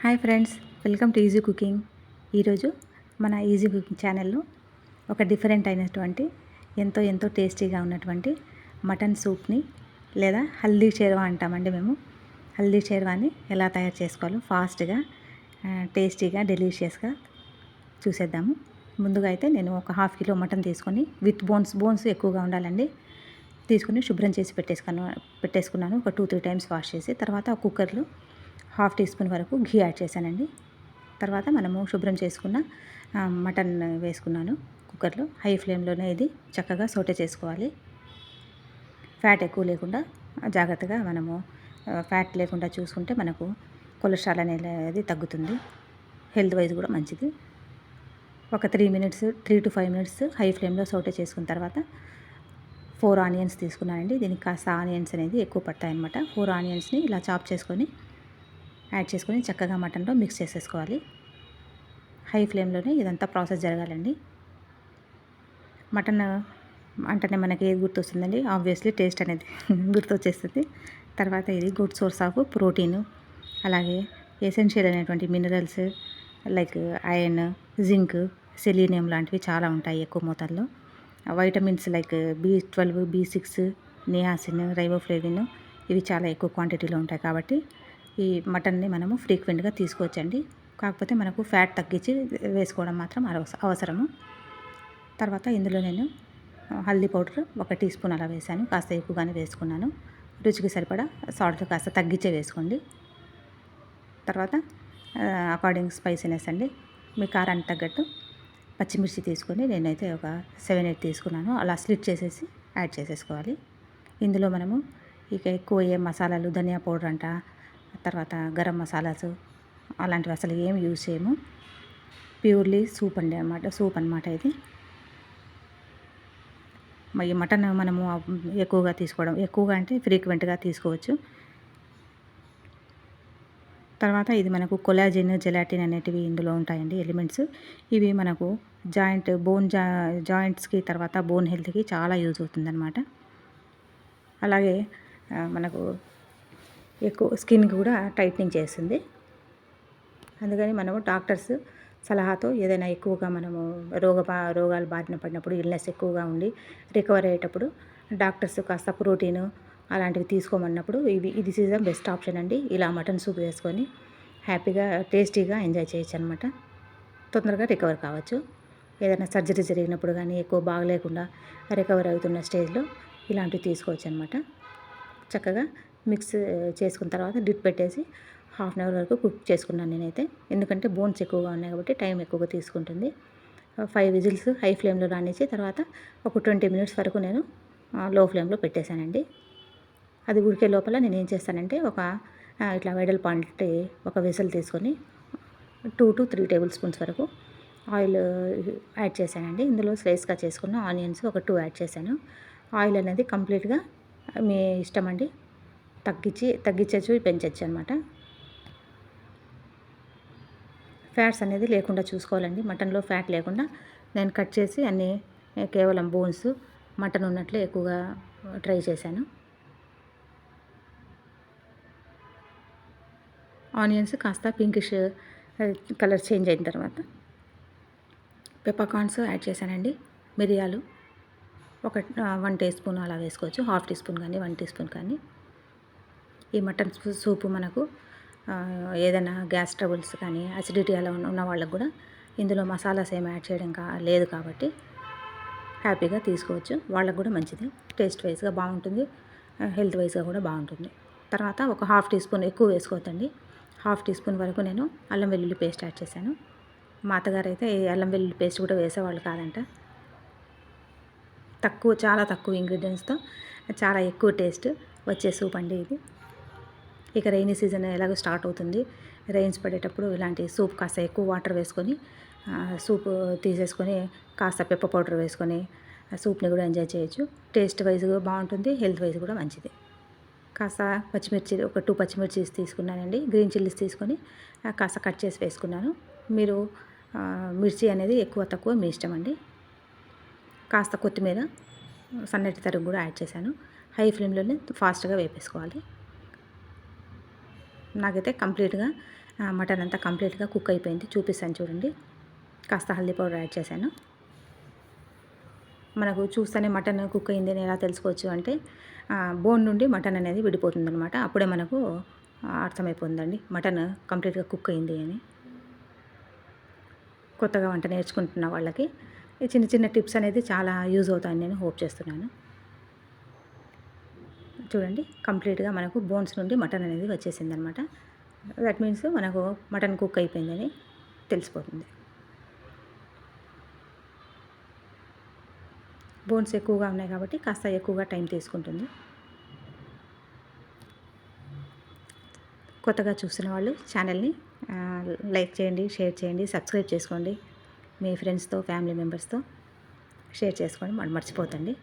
Hi friends welcome to easy cooking. ఈరోజు మన easy cooking ఛానల్లో ఒక డిఫరెంట్ అయినటువంటి ఎంతో ఎంతో టేస్టీగా ఉన్నటువంటి మటన్ సూప్ని లేదా హల్దీ షేర్వా అంటామండి మేము. హల్దీ చేరువాని ఎలా తయారు చేసుకోవాలో ఫాస్ట్గా టేస్టీగా డెలిషియస్గా చూసేద్దాము. ముందుగా అయితే నేను ఒక హాఫ్ కిలో మటన్ తీసుకొని విత్ బోన్స్ బోన్స్ ఎక్కువగా ఉండాలండి. తీసుకుని శుభ్రం చేసి పెట్టేసుకున్నాను పెట్టేసుకున్నాను. ఒక టూ త్రీ టైమ్స్ వాష్ చేసి తర్వాత కుక్కర్లో హాఫ్ టీ స్పూన్ వరకు ఘీ యాడ్ చేశానండి. తర్వాత మనము శుభ్రం చేసుకున్న మటన్ వేసుకున్నాను కుక్కర్లో. హై ఫ్లేమ్లోనే ఇది చక్కగా సోటే చేసుకోవాలి. ఫ్యాట్ ఎక్కువ లేకుండా జాగ్రత్తగా మనము ఫ్యాట్ లేకుండా చూసుకుంటే మనకు కొలెస్ట్రాల్ అనేది తగ్గుతుంది. హెల్త్ వైజ్ కూడా మంచిది. ఒక three minutes three to five minutes high ఫ్లేమ్లో సోటే చేసుకున్న తర్వాత ఫోర్ ఆనియన్స్ తీసుకున్నానండి. దీనికి కాస్త ఆనియన్స్ అనేది ఎక్కువ పడతాయన్నమాట. ఫోర్ ఆనియన్స్ని ఇలా చాప్ చేసుకొని యాడ్ చేసుకొని చక్కగా మటన్లో మిక్స్ చేసేసుకోవాలి. హై ఫ్లేమ్లోనే ఇదంతా ప్రాసెస్ జరగాలండి. మటన్ అంటేనే మనకి ఏది గుర్తొస్తుందండి? ఆబ్వియస్లీ టేస్ట్ అనేది గుర్తొచ్చేస్తుంది. తర్వాత ఇది గుడ్ సోర్స్ ఆఫ్ ప్రోటీన్ అలాగే ఎసెన్షియల్ అనేటువంటి minerals like iron zinc selenium లాంటివి చాలా ఉంటాయి ఎక్కువ మోతాదులో. Vitamins like B twelve B six niacin riboflavin ఇవి చాలా ఎక్కువ క్వాంటిటీలో ఉంటాయి కాబట్టి ఈ మటన్ని మనము ఫ్రీక్వెంట్గా తీసుకోవచ్చండి. కాకపోతే మనకు ఫ్యాట్ తగ్గించి వేసుకోవడం మాత్రం అవసరము. తర్వాత ఇందులో నేను హల్దీ పౌడర్ ఒక టీ స్పూన్ అలా వేసాను కాస్త ఎక్కువగానే వేసుకున్నాను. రుచికి సరిపడా సాల్ట్ కాస్త తగ్గించే వేసుకోండి. తర్వాత అకార్డింగ్ స్పైసీనెస్ అండి. మీ కారానికి తగ్గట్టు పచ్చిమిర్చి తీసుకొని నేనైతే ఒక సెవెన్ ఎయిట్ తీసుకున్నాను. అలా స్లిట్ చేసేసి యాడ్ చేసేసుకోవాలి. ఇందులో మనము ఇక ఎక్కువ ఏ మసాలాలు ధనియా పౌడర్ అంట తర్వాత గరం మసాలాస్ అలాంటివి అసలు ఏమి యూజ్ చేయము. ప్యూర్లీ సూప్ అండి అనమాట సూప్ అనమాట ఇది. ఈ మటన్ మనము ఎక్కువగా తీసుకోవడం ఎక్కువగా అంటే ఫ్రీక్వెంట్గా తీసుకోవచ్చు. తర్వాత ఇది మనకు కొలాజిన్ జెలాటిన్ అనేటివి ఇందులో ఉంటాయండి ఎలిమెంట్స్. ఇవి మనకు జాయింట్ బోన్ జా జాయింట్స్కి తర్వాత బోన్ హెల్త్కి చాలా యూజ్ అవుతుందన్నమాట. అలాగే మనకు ఎక్కువ స్కిన్ కూడా టైట్నింగ్ చేస్తుంది. అందుకని మనము డాక్టర్స్ సలహాతో ఏదైనా ఎక్కువగా మనము రోగ రోగాలు బారిన పడినప్పుడు ఇల్నెస్ ఎక్కువగా ఉండి రికవర్ అయ్యేటప్పుడు డాక్టర్స్ కాస్త ప్రోటీను అలాంటివి తీసుకోమన్నప్పుడు ఇవి ఇది సీజన్ బెస్ట్ ఆప్షన్ అండి. ఇలా మటన్ సూప్ వేసుకొని హ్యాపీగా టేస్టీగా ఎంజాయ్ చేయొచ్చు అనమాట తొందరగా రికవర్ కావచ్చు. ఏదైనా సర్జరీ జరిగినప్పుడు కానీ ఎక్కువ బాగలేకుండా రికవర్ అవుతున్న స్టేజ్లో ఇలాంటివి తీసుకోవచ్చు అనమాట చక్కగా మిక్స్ చేసుకున్న తర్వాత డిప్ పెట్టేసి హాఫ్ అన్ అవర్ వరకు కుక్ చేసుకున్నాను నేనైతే. ఎందుకంటే బోన్స్ ఎక్కువగా ఉన్నాయి కాబట్టి టైం ఎక్కువగా తీసుకుంటుంది. ఫైవ్ విజిల్స్ హై ఫ్లేమ్లో రానిచ్చి తర్వాత ఒక ట్వంటీ మినిట్స్ వరకు నేను లో ఫ్లేమ్లో పెట్టేశానండి. అది ఉడికే లోపల నేను ఏం చేస్తానంటే ఒక ఇట్లా వెడల్ పంటి ఒక విజిల్ తీసుకొని two to three tablespoons వరకు ఆయిల్ యాడ్ చేశానండి. ఇందులో స్లైస్గా చేసుకున్న ఆనియన్స్ ఒక టూ యాడ్ చేశాను. ఆయిల్ అనేది కంప్లీట్గా మీ ఇష్టం అండి తగ్గించి తగ్గించవచ్చు పెంచవచ్చు అనమాట ఫ్యాట్స్ అనేది లేకుండా చూసుకోవాలండి. మటన్లో ఫ్యాట్ లేకుండా నేను కట్ చేసి అన్నీ కేవలం బోన్స్ మటన్ ఉన్నట్లు ఎక్కువగా ట్రై చేశాను. ఆనియన్స్ కాస్త పింకిష్ కలర్ చేంజ్ అయిన తర్వాత పెప్పకార్న్స్ యాడ్ చేశానండి. మిరియాలు ఒక వన్ టీ స్పూన్ అలా వేసుకోవచ్చు. హాఫ్ టీ స్పూన్ కానీ వన్ టీ స్పూన్ కానీ. ఈ మటన్ సూపు మనకు ఏదైనా గ్యాస్ ట్రబుల్స్ కానీ అసిడిటీ అలా ఉన్న వాళ్ళకు కూడా ఇందులో మసాలాస్ ఏమి యాడ్ చేయడం కా లేదు కాబట్టి హ్యాపీగా తీసుకోవచ్చు. వాళ్ళకు కూడా మంచిది. టేస్ట్ వైజ్గా బాగుంటుంది. హెల్త్ వైజ్గా కూడా బాగుంటుంది. తర్వాత ఒక హాఫ్ టీ స్పూన్ ఎక్కువ వేసుకోవద్దండి. హాఫ్ టీ స్పూన్ వరకు నేను అల్లం వెల్లుల్లి పేస్ట్ యాడ్ చేశాను. మా అత్తగారు అయితే అల్లం వెల్లుల్లి పేస్ట్ కూడా వేసేవాళ్ళు కాదంట. తక్కువ చాలా తక్కువ ఇంగ్రీడియంట్స్తో చాలా ఎక్కువ టేస్ట్ వచ్చే సూప్ అండి ఇది. ఇక రైనీ సీజన్ ఎలాగో స్టార్ట్ అవుతుంది. రైన్స్ పడేటప్పుడు ఇలాంటి సూప్ కాస్త ఎక్కువ వాటర్ వేసుకొని సూప్ తీసేసుకొని కాస్త పెప్ప పౌడర్ వేసుకొని సూప్ని కూడా ఎంజాయ్ చేయొచ్చు. టేస్ట్ వైజ్ బాగుంటుంది హెల్త్ వైజ్ కూడా మంచిది. కాస్త పచ్చిమిర్చి ఒక టూ పచ్చిమిర్చి తీసుకున్నానండి. గ్రీన్ చిల్లీస్ తీసుకొని కాస్త కట్ చేసి వేసుకున్నాను. మీరు మిర్చి అనేది ఎక్కువ తక్కువ మీ ఇష్టం అండి. కాస్త కొత్తిమీర సన్నటి తరుగు కూడా యాడ్ చేశాను. హై ఫ్లేమ్లోనే ఫాస్ట్గా వేపేసుకోవాలి. నాకైతే కంప్లీట్గా మటన్ అంతా కంప్లీట్గా కుక్ అయిపోయింది. చూపిస్తాను చూడండి. కాస్త హల్దీ పౌడర్ యాడ్ చేశాను. మనకు చూస్తేనే మటన్ కుక్ అయింది అని ఎలా తెలుసుకోవచ్చు అంటే బోన్ నుండి మటన్ అనేది విడిపోతుంది అనమాట అప్పుడే మనకు అర్థమైపోతుందండి మటన్ కంప్లీట్గా కుక్ అయింది అని. కొత్తగా వంట నేర్చుకుంటున్న వాళ్ళకి చిన్న చిన్న టిప్స్ అనేది చాలా యూజ్ అవుతాయని నేను హోప్ చేస్తున్నాను. చూడండి కంప్లీట్గా మనకు బోన్స్ నుండి మటన్ అనేది వచ్చేసింది అనమాట దట్ మీన్స్ మనకు మటన్ కుక్ అయిపోయిందని తెలిసిపోతుంది. బోన్స్ ఎక్కువగా ఉన్నాయి కాబట్టి కాస్త ఎక్కువగా టైం తీసుకుంటుంది. కొత్తగా చూస్తున్న వాళ్ళు ఛానల్ని లైక్ చేయండి షేర్ చేయండి సబ్స్క్రైబ్ చేసుకోండి. మీ ఫ్రెండ్స్తో ఫ్యామిలీ మెంబర్స్తో షేర్ చేసుకోండి మనం మర్చిపోతండి.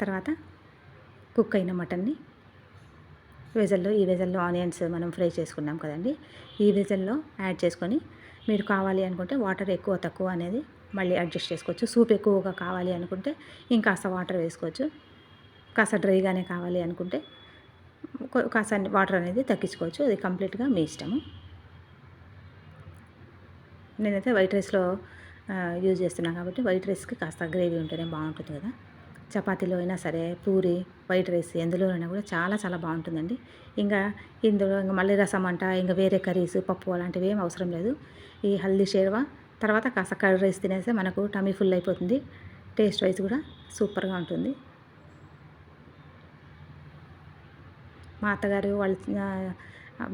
తర్వాత కుక్ అయిన మటన్ని వెజల్లో ఈ వెజల్లో ఆనియన్స్ మనం ఫ్రై చేసుకున్నాం కదండి. ఈ వెజల్లో యాడ్ చేసుకొని మీరు కావాలి అనుకుంటే వాటర్ ఎక్కువ తక్కువ అనేది మళ్ళీ అడ్జస్ట్ చేసుకోవచ్చు. సూప్ ఎక్కువగా కావాలి అనుకుంటే ఇంకాస్త వాటర్ వేసుకోవచ్చు. కాస్త డ్రైగానే కావాలి అనుకుంటే కాస్త వాటర్ అనేది తగ్గించుకోవచ్చు. అది కంప్లీట్గా మీ ఇష్టము. నేనైతే వైట్ రైస్లో యూజ్ చేస్తున్నాను కాబట్టి వైట్ రైస్కి కాస్త గ్రేవీ ఉంటేనే బాగుంటుంది కదా. చపాతీలో అయినా సరే పూరి వైట్ రైస్ ఎందులోనైనా కూడా చాలా చాలా బాగుంటుందండి. ఇంకా ఇందులో ఇంకా మళ్ళీ రసం అంట ఇంకా వేరే కర్రీస్ పప్పు అలాంటివి ఏం అవసరం లేదు. ఈ హల్దీ షేర్వా తర్వాత కాస్త కర్రీ రైస్ తినేస్తే మనకు టమీ ఫుల్ అయిపోతుంది. టేస్ట్ వైజ్ కూడా సూపర్గా ఉంటుంది. మా అత్తగారు వాళ్ళ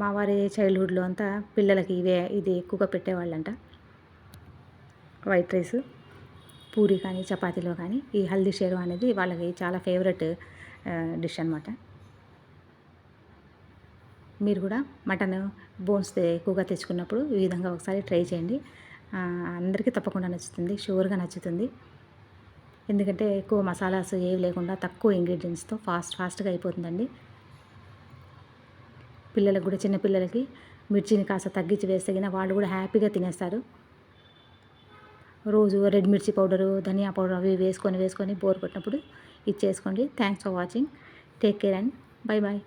మా వారి చైల్డ్హుడ్లో అంతా పిల్లలకి ఇవే ఇది ఎక్కువగా పెట్టేవాళ్ళంట. White rice. పూరి కానీ చపాతీలో కానీ ఈ హల్దీ షేరు అనేది వాళ్ళకి చాలా ఫేవరెట్ డిష్ అనమాట మీరు కూడా మటన్ బోన్స్ ఎక్కువగా తెచ్చుకున్నప్పుడు ఈ విధంగా ఒకసారి ట్రై చేయండి. అందరికీ తప్పకుండా నచ్చుతుంది షూర్గా నచ్చుతుంది. ఎందుకంటే ఎక్కువ మసాలాస్ ఏవి లేకుండా తక్కువ ఇంగ్రీడియంట్స్తో ఫాస్ట్ ఫాస్ట్గా అయిపోతుందండి. పిల్లలకు కూడా చిన్నపిల్లలకి మిర్చిని కాస్త తగ్గించి వేస్తే గిన వాళ్ళు కూడా హ్యాపీగా తినేస్తారు. రోజు రెడ్ మిర్చి పౌడరు ధనియా పౌడర్ అవి వేసుకొని వేసుకొని బోర్ కొట్టినప్పుడు ఇది చేసుకోండి thanks for watching take care and bye bye